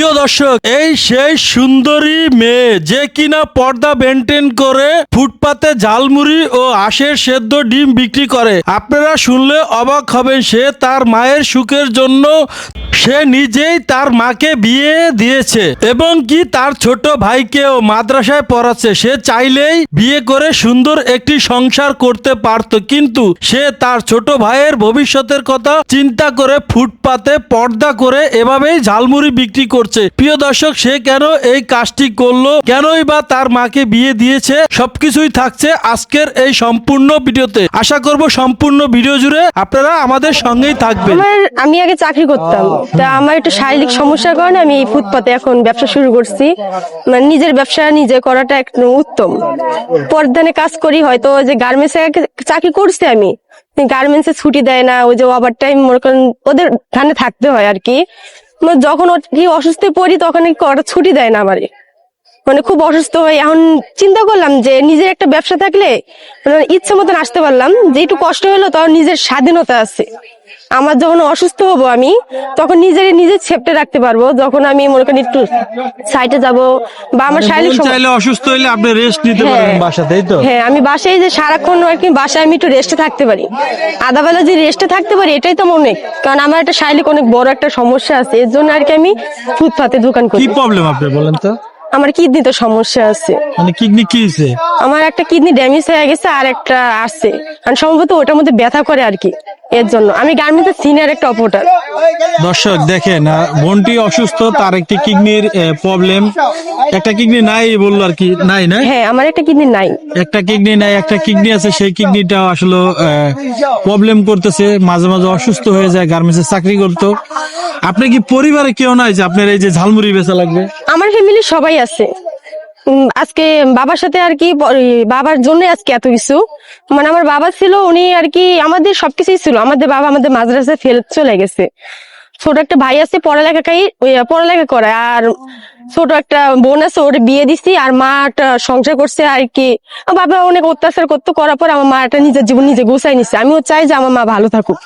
প্রিয় দর্শক, এই সেই সুন্দরী মেয়ে যে কিনা পর্দা মেনটেন করে ফুটপাতে ঝালমুড়ি ও আশের সেদ্ধ ডিম বিক্রি করে। আপনারা শুনলে অবাক হবেন, সে তার মায়ের সুখের জন্য সে নিজেই তার মাকে বিয়ে দিয়েছে এবং কি তার ছোট ভাইকেও মাদ্রাসায় পড়াচ্ছে। সে চাইলেই বিয়ে করে সুন্দর একটি সংসার করতে পারত, কিন্তু সে তার ছোট ভাইয়ের ভবিষ্যতের কথা চিন্তা করে ফুটপাতে পর্দা করে এভাবেই ঝালমুড়ি বিক্রি করছে। প্রিয় দর্শক, সে কেন এই কাজটি করল? কেনই বা তার মাকে বিয়ে দিয়েছে? সবকিছুই থাকছে আজকের এই সম্পূর্ণ ভিডিওতে। আশা করব সম্পূর্ণ ভিডিও জুড়ে আপনারা আমাদের সঙ্গেই থাকবেন। আমি আগে চাকরি করতাম। তা আমার একটু শারীরিক সমস্যার কারণে আমি এই ফুটপাতে এখন ব্যবসা শুরু করছি। মানে নিজের ব্যবসা নিজে করাটা একটু উত্তম। পরদানে কাজ করি, হয়তো যে গার্মেন্টসে চাকরি করছি আমি। গার্মেন্টসে ছুটি দেয় না, ওই যে ওভার টাইম মনে করেন, ওদের ধানে থাকতে হয় আর কি। মানে যখন কি অসুস্থ পড়ি, তখন ছুটি দেয় না আমারে। মানে খুব অসুস্থ হয়ে, এখন চিন্তা করলাম যে নিজের একটা ব্যবসা থাকলে মানে ইচ্ছে মতন আসতে পারলাম। যে একটু কষ্ট হলো তখন নিজের স্বাধীনতা আছে। আমার যখন অসুস্থ হব আমি তখন নিজের নিজে ছেপটে রাখতে পারব যখন আমি মনে করি একটু সাইটে যাব বা আমার শারীরিক মন চাইলে অসুস্থ হইলে আপনি রেস্ট নিতে হ্যাঁ। পারবেন বাসাতেই তো। হ্যাঁ আমি বাসায় যে সারাক্ষণ আর কি বাসায় আমি একটু রেস্টে থাকতে পারি। আধা বেলা যে রেস্টে থাকতে পারি এটাই তো অনেক কারণ আমার একটা শারীরিক অনেক বড় একটা সমস্যা আছে এর জন্য আর কি আমি ফুটপাতে দোকান করি। কি প্রবলেম আপনি বলেন তো? আমার কিডনিতে সমস্যা আছে। মানে কিডনি কি হয়েছে? আমার একটা কিডনি ড্যামেজ হয়ে গেছে আর একটা আছে। আর সম্ভবত ওটার মধ্যে ব্যথা করে আর কি। এর জন্য। আমি গার্মেন্টসের সিনিয়র একটা অপারেটর দর্শক দেখেন বোনটি অসুস্থ তার একটি কিডনির প্রবলেম একটা কিডনি নাই বলল আর কি নাই না? হ্যাঁ আমার একটা কিডনি নাই। একটা কিডনি নাই একটা কিডনি আছে সেই কিডনিটা আসলে প্রবলেম করতেছে মাঝে মাঝে অসুস্থ হয়ে যায় গার্মেন্টসে চাকরি করতো। আপনি কি পরিবারে কেউ নাই যে আপনার এই যে ঝালমুড়ি বেচা লাগবে? আমার ফ্যামিলি সবাই আছে। আজকে বাবার সাথে আর কি বাবার জন্য আজকে এত কিছু। মানে আমার বাবা ছিল, উনি আর কি আমাদের সবকিছুই ছিল। আমাদের বাবা আমাদের মাদ্রাসায় ফেল চলে গেছে। ছোট একটা ভাই আছে পড়ালেখাকাই পড়ালেখা করে। আর ছোট একটা বোন আছে, ওর বিয়ে দিছি। আর মাটা সংসার করছে আর কি। বাবা অনেক অত্যাচার করতো, করার পর আমার মা একটা নিজের জীবন নিজে গুছাই নিছে। আমিও চাই যে আমার মা ভালো থাকুক।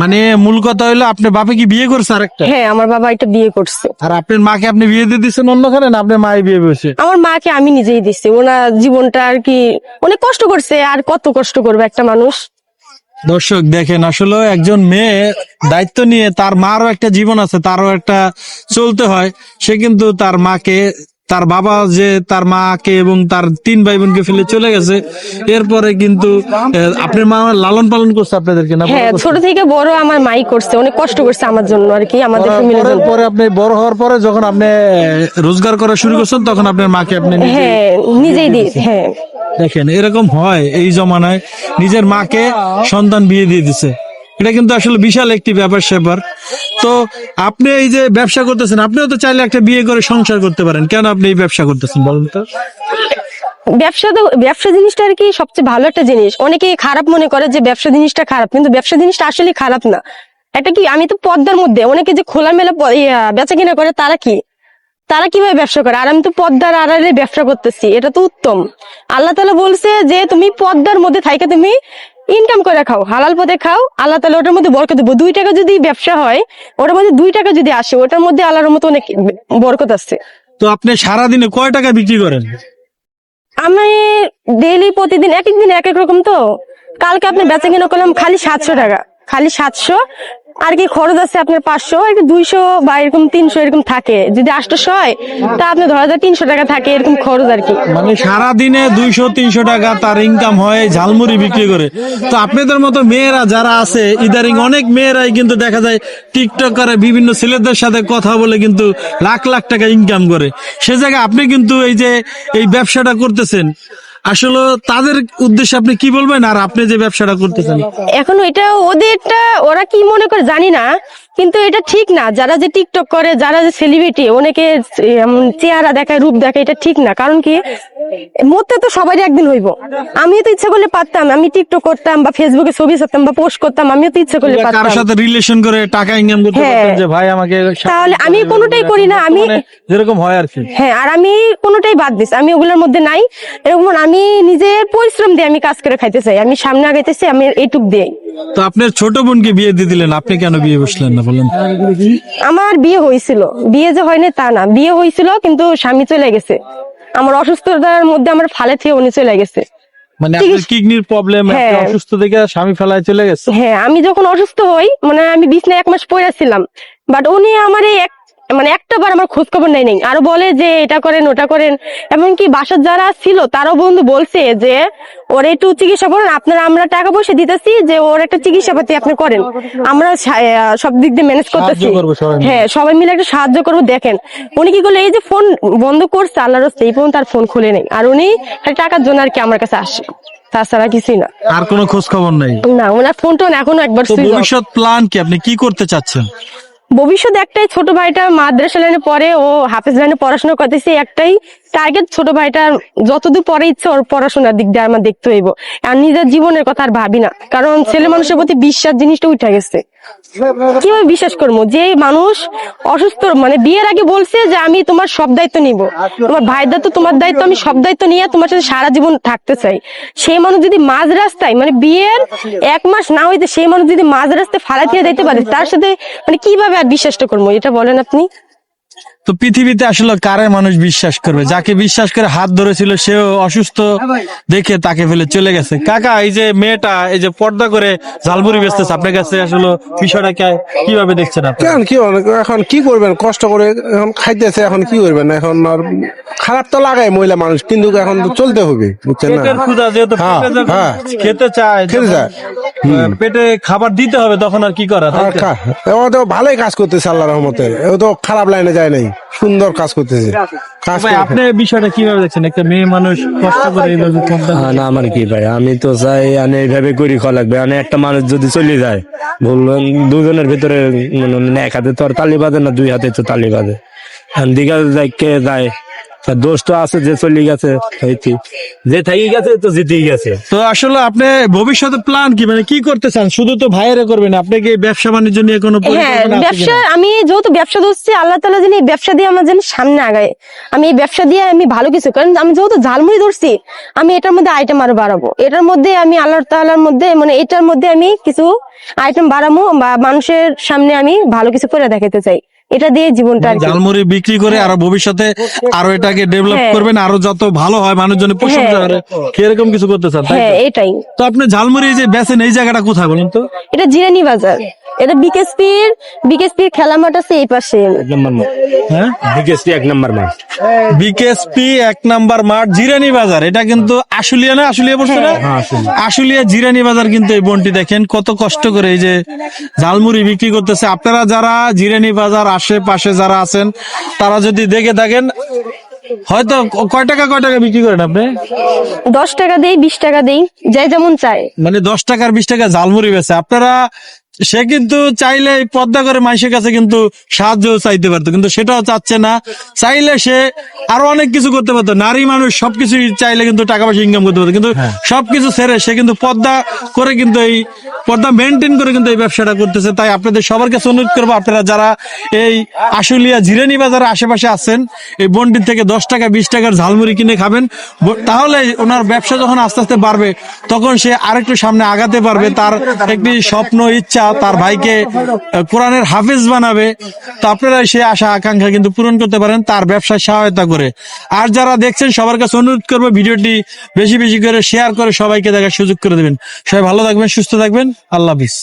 মানে মূল কথা হইল আপনার বাপে কি বিয়ে করছে আরেকটা? হ্যাঁ আমার বাবা এটা বিয়ে করছে। আর আপনার মাকে আপনি বিয়ে দিয়ে দিচ্ছেন অন্যখানে না আপনার মায়ের বিয়ে বসে আমার মাকে আমি নিজেই দিচ্ছি ওনার জীবনটা আর কি অনেক কষ্ট করছে আর কত কষ্ট করবে একটা মানুষ? দর্শক দেখেন আসলে একজন মেয়ে দায়িত্ব নিয়ে তার মারও একটা জীবন আছে তারও একটা চলতে হয়। সে কিন্তু তার মাকে তার বাবা যে তার মাকে এবং তার তিন ভাই বোনকে ফেলে চলে গেছে। এরপরে কিন্তু আপনার মা লালন পালন করছে আপনাদেরকে না? হ্যাঁ ছোট থেকে বড় আমার মাই করছে। অনেক কষ্ট করছে আমার জন্য আর কি আমাদের ফ্যামিলির পরে জন্য। পরে আপনি বড় হওয়ার পরে যখন আপনি রোজগার করা শুরু করছেন তখন আপনার মাকে আপনি হ্যাঁ নিজেই দিই হ্যাঁ। দেখেন এরকম হয় এই জমানায়। নিজের মাকে সন্তান বিয়ে দিয়ে দিছে। এটা কিন্তু আসলে বিশাল একটি ব্যাপার স্যাপার। তো আপনি এই যে ব্যবসা করতেছেন, আপনিও তো চাইলে একটা বিয়ে করে সংসার করতে পারেন। কেন আপনি এই ব্যবসা করতেছেন বলুন তো? ব্যবসা তো ব্যবসা জিনিসটা আর কি সবচেয়ে ভালো একটা জিনিস। অনেকে খারাপ মনে করে যে ব্যবসা জিনিসটা খারাপ, কিন্তু ব্যবসা জিনিসটা আসলে খারাপ না। এটা কি আমি তো পদ্মার মধ্যে। অনেকে যে খোলামেলা বেচা কিনা করে, তারা কি? তারা কীভাবে ব্যবসা করে? আর আমি তো পদ্মার আড়ালে ব্যবসা করতেছি। এটা তো উত্তম। আল্লাহ তালা বলছে যে, তুমি পদ্মার মধ্যে থাইকে তুমি ইনকাম করে খাও হালাল পথে খাও আল্লাহ তালা ওটার মধ্যে বরকত দেবো। দুই টাকা যদি ব্যবসা হয় ওটার মধ্যে দুই টাকা যদি আসে ওটার মধ্যে আল্লাহর মতো অনেক বরকত আছে। তো আপনি সারাদিনে কয় টাকা বিক্রি করেন? আমি ডেইলি প্রতিদিন এক এক দিন এক এক রকম তো। কালকে আপনি বেচা কিনা করলাম খালি সাতশো টাকা। খালি সাতশো আর কি খরচ আছে আপনার পাঁচশো কি দুইশো বা এরকম তিনশো এরকম থাকে। যদি আটশো হয়, তা আপনি ধরা যায় তিনশো টাকা থাকে এরকম খরচ আর কি। মানে সারাদিনে দুইশো, তিনশো টাকা তার ইনকাম হয়, ঝালমুড়ি বিক্রি করে। তো আপনাদের মতো মেয়েরা যারা আছে ইদারিং অনেক মেয়েরাই কিন্তু দেখা যায় টিকটক করে বিভিন্ন ছেলেদের সাথে কথা বলে কিন্তু লাখ লাখ টাকা ইনকাম করে। সে জায়গায় আপনি কিন্তু এই যে, এই ব্যবসাটা করতেছেন আসলে তাদের উদ্দেশ্যে আপনি কি বলবেন? আর আপনি যে ব্যবসাটা করতেছেন? এখন এটা ওদেরটা, ওরা কি মনে করে জানি না। কিন্তু এটা ঠিক না। যারা যে টিকটক করে যারা যে সেলিব্রিটি অনেকে চেহারা দেখায় রূপ দেখায় এটা ঠিক না। কারণ কি? মরতে তো সবারই একদিন হইব। আমিও তো ইচ্ছা করলে পারতাম। আমি টিকটক করতাম বা ফেসবুকে ছবি ছাড়তাম বা পোস্ট করতাম আমিও তো ইচ্ছা করলে কারোর পারতাম। সাথে রিলেশন করে টাকা ইনকাম করতে হ্যাঁ। পারতেন যে ভাই আমাকে তাহলে আমি কোনোটাই করি না, আমি- মানে যেরকম হয় আর কি। হ্যাঁ আর আমি কোনোটাই বাদ দিস। আমি ওগুলোর মধ্যে নাই। এরকম আমি নিজের পরিশ্রম দিয়ে আমি কাজ করে খাইতে চাই। আমি সামনে আগাইতেছি আমি এইটুক দিয়ে তো আপনার ছোট বোনকে বিয়ে দিয়ে দিলেন আপনি কেন বিয়ে বসলেন না বলেন? আমার বিয়ে হয়েছিল। বিয়ে যে হয়নি তা না। বিয়ে হয়েছিল কিন্তু স্বামী চলে গেছে। আমার অসুস্থতার মধ্যে আমার ফালে থেকে উনি চলে গেছে। মানে আপনার কিডনির প্রবলেম হ্যাঁ। অসুস্থ দেখে স্বামী ফেলায় চলে গেছে? হ্যাঁ আমি যখন অসুস্থ হই মানে আমি বিছনায় এক মাস পড়ে ছিলাম। বাট উনি আমার এই এক মানে একটা বার আমার খোঁজ খবর নেই। নেই আরও বলে যে এটা করেন ওটা করেন। এমনকি বাসার যারা ছিল তারও বন্ধু বলছে যে ওর একটু চিকিৎসা করেন আপনারা আমরা টাকা পয়সা দিতেছি যে ওর একটা চিকিৎসা পাতি আপনি করেন। আমরা সব দিক দিয়ে ম্যানেজ করতেছি। হ্যাঁ সবাই মিলে একটা সাহায্য করব দেখেন। উনি কি করল এই যে ফোন বন্ধ করছে আল্লাহর এই পর্যন্ত তার ফোন খুলে নেই। আর উনি টাকার জন্য আর কি আমার কাছে আসে। তাছাড়া কিছুই না। আর কোনো খোঁজ খবর নাই? না ওনার ফোন টোন এখনও একবার ভবিষ্যৎ প্ল্যান কি? আপনি কি করতে চাচ্ছেন? ভবিষ্যৎ একটাই ছোট ভাইটা মাদ্রাসা লাইনে পরে ও হাফেজ লাইনে পড়াশোনা করতেছে একটাই টার্গেট ছোট ভাইটার যতদূর পরে ইচ্ছে ওর পড়াশোনার দিক দিয়ে আমার দেখতে হইব। আর নিজের জীবনের কথা আর ভাবি না, কারণ ছেলে মানুষের প্রতি বিশ্বাস জিনিসটা উঠে গেছে। কীভাবে বিশ্বাস করব? যে মানুষ অসুস্থ মানে বিয়ের আগে বলছে যে আমি তোমার সব দায়িত্ব নিব। তোমার ভাইয়ের দায়িত্ব, তোমার দায়িত্ব, আমি সব দায়িত্ব নিয়ে তোমার সাথে সারা জীবন থাকতে চাই। সেই মানুষ যদি মাঝ রাস্তায় মানে বিয়ের এক মাস না হইতে সেই মানুষ যদি মাঝ রাস্তায় ফালা দিয়ে দিতে পারে, তার সাথে মানে কীভাবে আর বিশ্বাসটা করব? এটা বলেন আপনি। তো পৃথিবীতে আসলে কারে মানুষ বিশ্বাস করবে? যাকে বিশ্বাস করে হাত ধরেছিল সেও অসুস্থ দেখে তাকে ফেলে চলে গেছে। কাকা এই যে মেয়েটা এই যে পর্দা করে ঝালমুড়ি বেচতেছে আপনার কাছে আসলে বিষয়টা কে- কীভাবে দেখছেন আপনি কি এখন কি করবেন? কষ্ট করে এখন খাইতেছে এখন কি করবেন? এখন আর খারাপ তো লাগায় মহিলা মানুষ কিন্তু এখন তো চলতে হবে বুঝছেন না? হ্যাঁ, হ্যাঁ। খেতে চায় খেতে চায়। পেটে খাবার দিতে হবে তখন আর কি করা ভালোই কাজ করতেছে আল্লাহ রহমতে। ও তো খারাপ লাইনে যায় নাই। সুন্দর কাজ করতেছে। কাজ আপনি বিষয়টা কীভাবে দেখছেন? একটা মেয়ে মানুষ কষ্ট করে এইভাবে হ্যাঁ, না আমার কি ভাই? আমি তো চাই আমি এইভাবে করি খাওয়া লাগবে। মানে একটা মানুষ যদি চলে যায় বললেন দুজনের ভিতরে মানে এক হাতে তো আর তালি বাজে না দুই হাতে তো তালি বাজে দিঘা যায় কে যায় দোষ তো আছে যে চলে গেছে যে থাকি গেছে তো জিতেই গেছে। তো আসলে আপনি ভবিষ্যতে প্ল্যান কি? মানে কি করতে চান? শুধু তো ভাইয়েরে করবেন আপনি কি ব্যবসা বাণিজ্য নিয়ে কোনো হ্যাঁ ব্যবসা আমি যেহেতু ব্যবসা ধরছি আল্লাহ তালা জানি ব্যবসা দিয়ে আমার যেন সামনে আগায়। আমি এই ব্যবসা দিয়ে আমি ভালো কিছু কারণ আমি যেহেতু ঝালমুড়ি ধরছি আমি এটার মধ্যে আইটেম আরও বাড়াবো। এটার মধ্যে আমি আল্লাহ তালার মধ্যে মানে এটার মধ্যে আমি কিছু আইটেম বাড়াবো বা মানুষের সামনে আমি ভালো কিছু করে দেখাতে চাই। এটা দিয়ে জীবনটা ঝালমুড়ি বিক্রি করে আরও ভবিষ্যতে আরও এটাকে ডেভেলপ হ্যাঁ। করবেন আরও যত ভালো হয় মানুষজনের প্রশংসা হ্যাঁ। করে এরকম কিছু করতে চান হ্যাঁ এটাই। তো আপনি ঝালমুড়ি যে বেচেন এই জায়গাটা কোথায় বলেন তো? এটা জিরানি বাজার। এটা বিকেএসপির বিকেএসপির খেলা মাঠ আছে এই পাশে। হ্যাঁ? বিকেএসপি এক নম্বর মাঠ। বিকেএসপি এক নাম্বার মাঠ জিরানি বাজার। এটা কিন্তু আশুলিয়া না? আশুলিয়া বসছে না? আশুলিয়া জিরানি বাজার কিন্তু এই বনটি দেখেন কত কষ্ট করে এই যে ঝালমুড়ি বিক্রি করতেছে। আপনারা যারা জিরানি বাজার আশেপাশে যারা আছেন তারা যদি দেখে থাকেন হয়তো কয় টাকা কয় টাকা বিক্রি করেন আপনি? দশ টাকা দেই বিশ টাকা দেই যাই যেমন চায়। মানে দশ টাকার বিশ টাকা ঝালমুড়ি বেছে আপনারা সে কিন্তু চাইলে পদ্মা করে মাইসের কাছে কিন্তু সাহায্য চাইতে পারতো কিন্তু সেটাও চাচ্ছে না। চাইলে সে আরও অনেক কিছু করতে পারতো। নারী মানুষ সবকিছু চাইলে কিন্তু টাকা পয়সা ইনকাম করতে পারতো কিন্তু সবকিছু ছেড়ে সে কিন্তু পদ্মা করে কিন্তু এই পদ্মা মেনটেন করে কিন্তু এই ব্যবসাটা করতেছে। তাই আপনাদের সবার কাছে অনুরোধ করব, আপনারা যারা এই আশুলিয়া জিরানি বাজারের আশেপাশে আছেন, এই বন্ডির থেকে দশ টাকা, বিশ টাকার ঝালমুড়ি কিনে খাবেন। তাহলে ওনার ব্যবসা যখন আস্তে আস্তে বাড়বে, তখন সে আরেকটু সামনে আগাতে পারবে। তার একটি স্বপ্ন, ইচ্ছা, তার ভাইকে কোরআনের হাফেজ বানাবে। তো আপনারা সে আশা, আকাঙ্ক্ষা কিন্তু পূরণ করতে পারেন তার ব্যবসায় সহায়তা করে। আর যারা দেখছেন, সবার কাছে অনুরোধ করব, ভিডিওটি বেশি বেশি করে শেয়ার করে সবাইকে দেখার সুযোগ করে দেবেন। সবাই ভালো থাকবেন, সুস্থ থাকবেন। আল্লাহ হাফিজ।